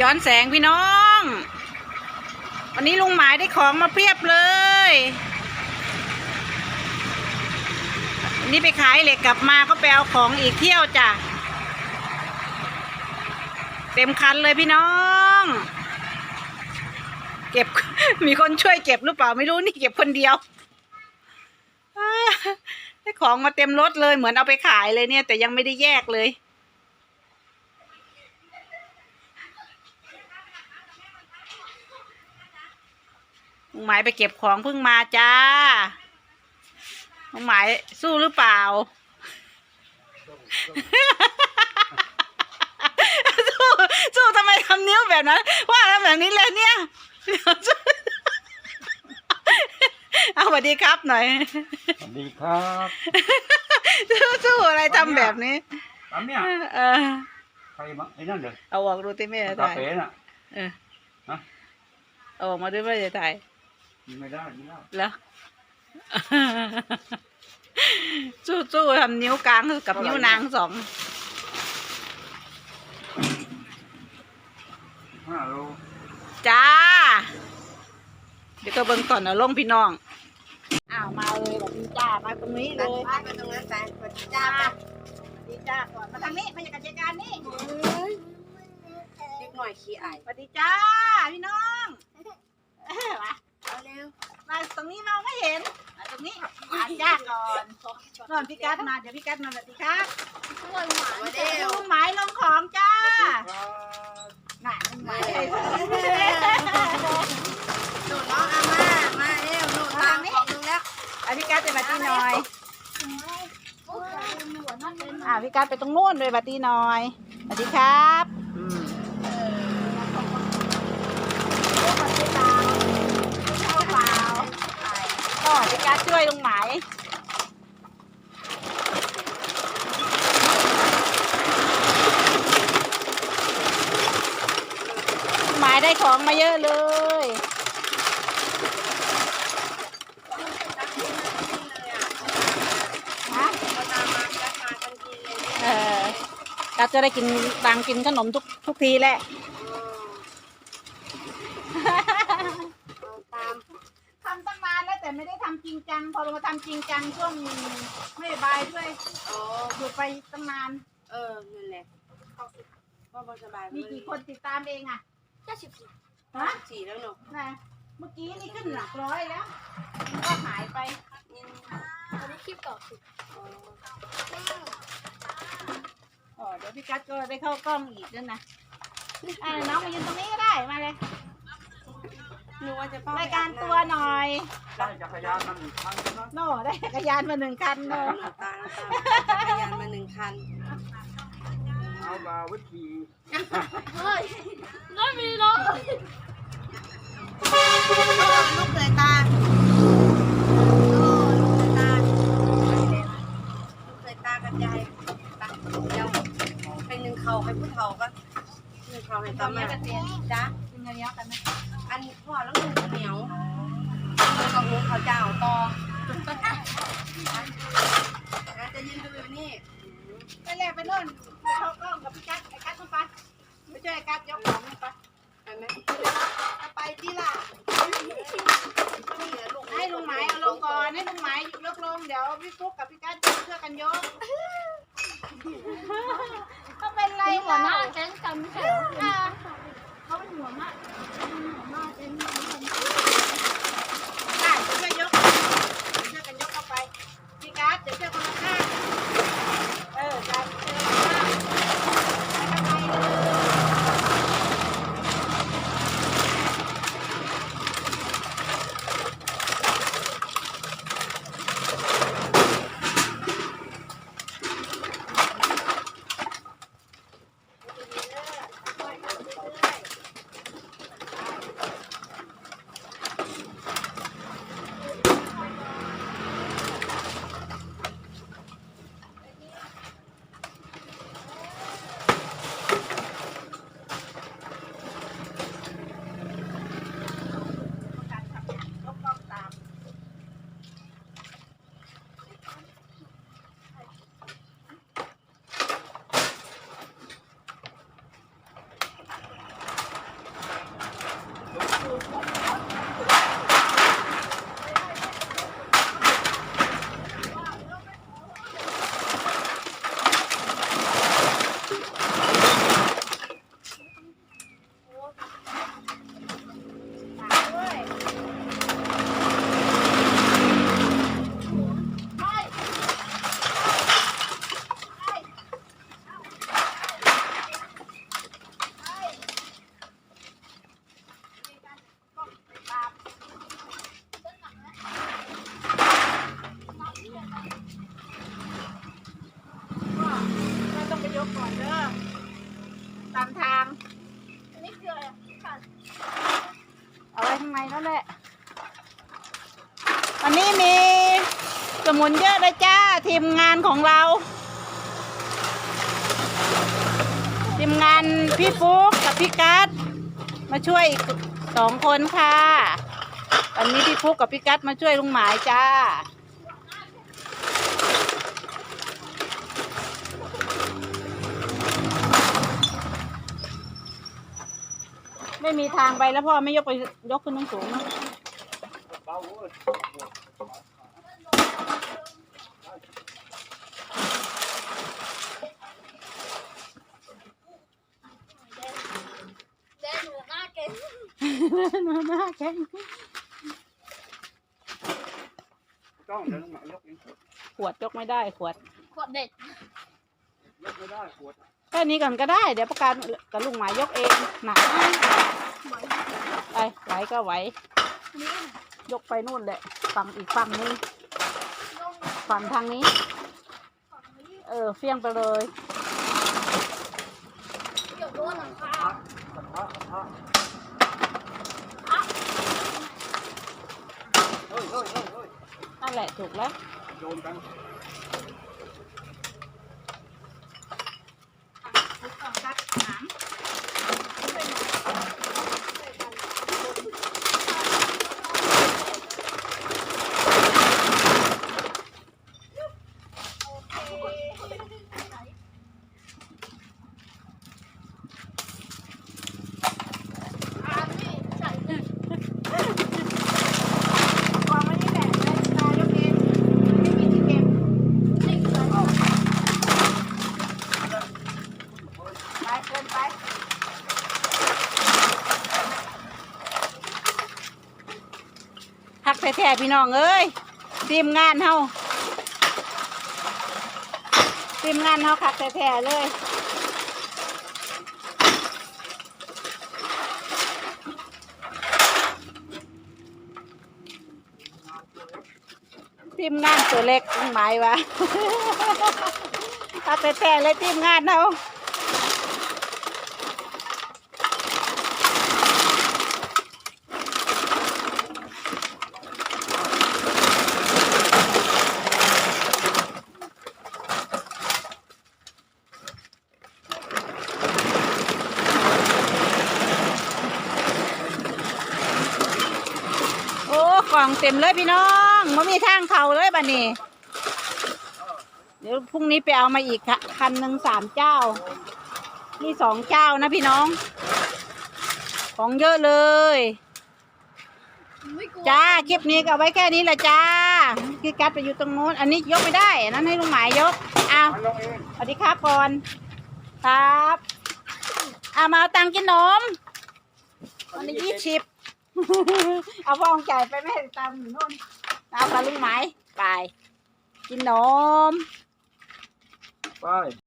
ย้อนแสงพี่น้อง วันนี้ลุงหมายได้ของมาเพียบเลยวันนี้ไปขายเหล็กกลับมาก็ไปเอาของอีกเที่ยวจ้ะ เต็มคันเลยพี่น้อง เก็บมีคนช่วยเก็บหรือเปล่าไม่รู้นี่เก็บคนเดียวได้ของมาเต็มรถเลยเหมือนเอาไปขายเลยเนี่ย แต่ยังไม่ได้แยกเลย ลุงหมายไปเก็บของเพิ่งมาจ้าลุงหมายสู้หรือเปล่า สู้สู้ทำไมทำนิ้วแบบนั้น ว่าทำแบบนี้เลยเนี่ยเอาสวัสดีครับหน่อย สวัสดีครับสู้สู้อะไรทำแบบนี้ตามเนี่ยเออใครมาไอ้นั่นเลยเอาออกดูติแม่กาถ่ายเฟ่น่ะเออฮะเอาออกมาด้วยว่าจะถ่าย กินไม่ได้ไม่ได้แล้วสู้สู้ทำนิ้วกลางกับนิ้วนางสองห้าโลจ้า เดี๋ยวก็เบิ่งก่อนนะลงพี่น้องอ้าวมาเลยแบบนี้จ้ามาตรงนี้เลยไปไปตรงนั้นไปไปจ้าสวัสดีจ้าก่อนมาทางนี้มาจากกิจการนี่เล็กหน่อยขี้อายสวัสดีจ้าพี่น้องเอ้ย มาเอาเร็วมาตรงนี้มองไม่เห็นมาตรงนี้มาจ้าก่อนนอนพี่กัดมาเดี๋ยวพี่กัดมาสวัสดีครับมาเร็วลุงหมายลงของจ้าครับน่ะลุงหมายหนูน้องอาม่ามาเร็วหนูตามของลุงแล้วอะพี่กัดไปบัตตี้หน่อยอ่าพี่กัดไปตรงนู้นเลยบัตตี้หน่อยสวัสดีครับอืมก็ พี่กัดช่วยลุงหมายหมายได้ของมาเยอะเลย ฮะเขาตามมาจัดมาทันทีเลยเออกัดจะได้กินตังกินขนมทุกทุกทีแหละ เอาตาม ทำตั้งนานแล้วแต่ไม่ได้ทำจ ริงจังพอเรามาทำจริงจังช่วงไม่บายด้วยโอ้หยุดไปตั้งนาน เออนั่นแหละว่าบ่สบายมีกี่คนติดตามเองอะห้าสิบสี่ฮะสี่แล้วหนูนะเมื่อกี้นี่ขึ้นหลักร้อยแล้วมันก็หายไปตอนนี้คลิปต่อสิอ๋อเดี๋ยวพี่กัดก็ได้เข้ากล้องอีกด้วยนะอะน้องมายืนตรงนี้ก็ได้มาเลย หนูว่าจะเป้ารายการตัวหน่อยได้จักรยานมันทันนะโน่ได้จักรยานมาหนึ่งคันโน่หนูตาหนูตาจักรยานมาหนึ่งคันเอามาวิธีลูกเคยตาโอ้ลูกเคยตาลูกเคยตากับยายตาเดี๋ยวไปหนึ่งเข่าให้ผู้เฒ่าก็หนึ่งเข่าให้ตาแม่จ้ากินเงี้ยกันไหม อันพ่อแล้วหนูเหนียวแล้วก็หุงข้าวเจ้าต่ออาจจะยืนดูอยู่นี่ไปแรกไปโน่นไปเข้ากล้องกับพี่กัดไอ้กัดลงไปไปช่วยไอ้กัดยกของลงไปไปไหมไปที่ล่ะนี่เหรอลูกให้ลุงหมายเอาลงก่อนให้ลุงหมายยกลงเดี๋ยวพี่ฟุกกับพี่กัดจะช่วยกันยกเขาเป็นไรหัวหน้าเราแก๊งกันไม่ใช่เหรออ่าเขาเป็นหัวหน้าหั not in my นั่นแหละ อันนี้มีสมุนเยอะเลยจ้า ทีมงานของเรา ทีมงานพี่ฟุ๊กกับพี่กัสมาช่วยอีกสองคนค่ะ วันนี้พี่ฟุ๊กกับพี่กัสมาช่วยลุงหมายจ้า ไม่มีทางไปแล้วพ่อไม่ยกไปยกขึ้นสูงๆนะเบาเว้ยเจ๊หนูหน้าเก่งหน้าแข็งต้องเดินมายกเองขวดยกไม่ได้ขวด ขวดเด็ด ยกไม่ได้ขวด แค่นี้ก่อนก็ได้ เดี๋ยวประกันกับลุงหมายยกเองหนักไปไหวก็ไหว ยกไปนู่นแหละ ฝั่งอีกฝั่งนึงฝั่งทางนี้ เออเฟี้ยงไปเลยเกี่ยนหลังคากระทะกระทะเฮ้ยเฮ้ยเฮ้ยเฮ้ยนั่นแหละถูกแล้ว โยนกัน อ่านี่ใส่เลย วางไว้นี่แหละตายกเองไม่มีที่เก็บ นี่เลย ไปเกินไป พัก แท้ๆพี่น้องเอ้ยทีมงานเฮาทีมงานเฮาคักแท้ๆเลยทีมงานตัวเล็กหมายวะคักแท้ๆเลยทีมงานเฮา เต็มเลยพี่น้องมันมีทางเขาเลยบัดนี้ เดี๋ยวพรุ่งนี้ไปเอามาอีกค่ะคันหนึ่งสามเจ้า นี่สองเจ้านะพี่น้อง ของเยอะเลย จ้าคลิปนี้ก็เอาไว้แค่นี้แหละจ้าพี่กัดไปอยู่ตรงโน้น อันนี้ยกไม่ได้อันนั้นให้ลุงหมายยกอ้าวมันลงเองสวัสดีครับก่อนครับอามาเอาตังค์กินนมวันนี้ยี่สิบ เอาฟองใหญ่ไปไม่เห้ตังค์อยู่โน่นเอากับลุงหมไป กินนม ไป